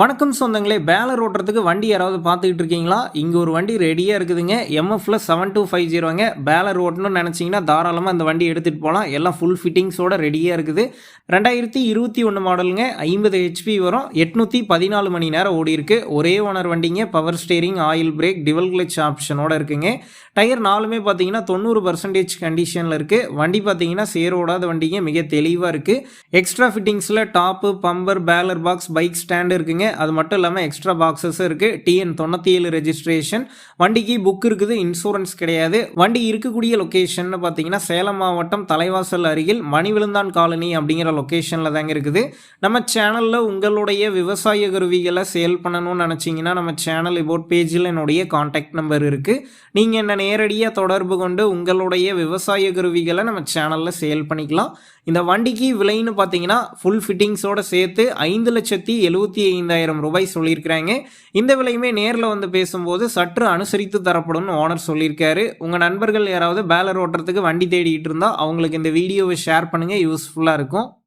வணக்கம் சொந்தங்களே பேலர் ஓட்டுறதுக்கு வண்டி யாராவது பார்த்துக்கிட்டு இருக்கீங்களா? இங்கே ஒரு வண்டி ரெடியாக இருக்குதுங்க. எம்எஃப்ல செவன் டூ ஃபைவ் ஜீரோங்க பேலர் ஓட்டணும்னு நினச்சிங்கன்னா தாராளமாக அந்த வண்டி எடுத்துகிட்டு போகலாம் எல்லாம் ஃபுல் ஃபிட்டிங்ஸோட ரெடியாக இருக்குது. ரெண்டாயிரத்தி இருபத்தி ஒன்று மாடலுங்க ஐம்பது ஹெச்பி வரும். எட்நூற்றி பதினாலு மணி நேரம் ஓடி இருக்கு. ஒரே ஓனர் வண்டிங்க. Power steering oil brake dual clutch ஆப்ஷனோட இருக்குங்க. டயர் நாலுமே பார்த்தீங்கன்னா தொண்ணூறு பர்சன்டேஜ் கண்டிஷனில் இருக்குது வண்டி பார்த்தீங்கன்னா சேரோடாத வண்டிங்க. மிக தெளிவாக இருக்குது extra ஃபிட்டிங்ஸில் top bumper baler box bike stand இருக்குங்க. அது மட்டும் இல்லாமல் எக்ஸ்ட்ரா பாக்ஸஸும் இருக்குது டிஎன் தொண்ணூற்றி ஏழு ரெஜிஸ்ட்ரேஷன் வண்டிக்கு புக் இருக்குது. இன்சூரன்ஸ் கிடையாது. வண்டி இருக்கக்கூடிய லொக்கேஷன் பார்த்தீங்கன்னா சேலம் மாவட்டம் தலைவாசல் அருகில் மணிவிழுந்தான் காலனி அப்படிங்கிற லொக்கேஷனில் தாங்க இருக்குது. நம்ம சேனலில் உங்களுடைய விவசாய கருவிகளை சேல் பண்ணணும்னு நினச்சிங்கன்னா நம்ம சேனல் இபோட் பேஜில் என்னுடைய காண்டாக்ட் நம்பர் இருக்குது நீங்கள் என்ன நேரடியாக தொடர்பு கொண்டு உங்களுடைய விவசாய கருவிகளை நம்ம சேனலில் சேல் பண்ணிக்கலாம். இந்த வண்டிக்கு விலைன்னு பார்த்தீங்கன்னா ஃபுல் ஃபிட்டிங்ஸோட சேர்த்து ஐந்து லட்சத்தி எழுபத்தி ஐந்து ஐந்தாயிரம் ரூபாய் சொல்லியிருக்கிறாங்க. இந்த விலையுமே நேரில் வந்து பேசும்போது சற்று அனுசரித்து தரப்படும்னு ஓனர் சொல்லியிருக்காரு. உங்கள் நண்பர்கள் யாராவது பேலர் ஓட்டுறதுக்கு வண்டி தேடிக்கிட்டு இருந்தால் அவங்களுக்கு இந்த வீடியோவை ஷேர் பண்ணுங்கள் யூஸ்ஃபுல்லாக இருக்கும்.